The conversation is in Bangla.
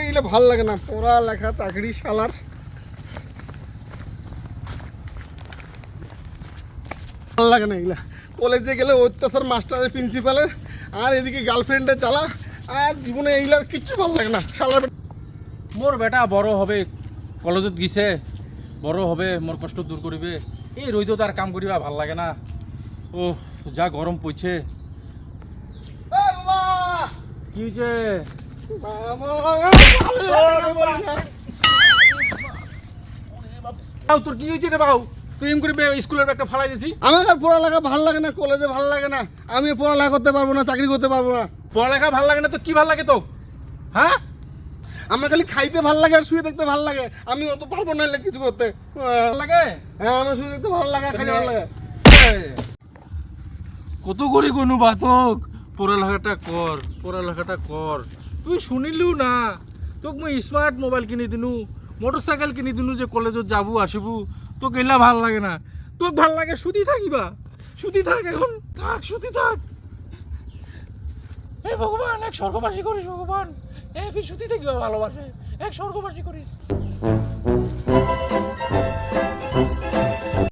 এগুলো ভালো লাগে না পড়া লেখা চাকরি শালার ভালো লাগে না এগুলা কলেজে গেলে অত্যাচার মাস্টারের প্রিন্সিপালের আর এদিকে গার্লফ্রেন্ডে চালা আর জীবনে এইগুলার কিচ্ছু ভালো লাগে না বেটা- মোর বেটা বড় হবে কলেজত গিছে বড় হবে মোর কষ্ট দূর করিবে এই রইদত আর কাম করিবা ভালো লাগে না ও যা গরম পড়ছে কি হয়েছে বাবা, তোর কি হয়েছে রে বাউ প্রেম করিবে স্কুলের ব্যাগটা ফালাই দিছি আমার আর পড়ালেখা ভালো লাগে না কলেজে ভালো লাগে না। আমি পড়ালেখা করতে পারব না চাকরি করতে পারব না। পড়ালেখা ভালো লাগে না তো কি ভালো লাগে তো? হ্যাঁ? আমার খালি খাইতে ভালো লাগে আর শুয়ে দেখতে ভালো লাগে। আমি অত পারব না কিছু করতে। ভালো লাগে? হ্যাঁ আমার শুয়ে দেখতে ভালো লাগে খাইতে ভালো লাগে। কত করে কোনো বাতক? পড়ালেখাটা কর পড়ালেখাটা কর। তুই শুনিলিও না? তোক মই স্মার্ট মোবাইল কিনি দিনু মোটর সাইকেল কিনি দিনু যে কলেজত যাব, আসিবু, তোক এলা ভালো লাগে না। তোক ভালো লাগে সুতি থাকিবা? সুতি থাক এখন, থাক, সুতি থাক। এ ভগবান, এক স্বর্গবাসী করিস ভগবান। তুই সুতি থাকিবা ভালোবাসে, এক স্বর্গবাসী করিস।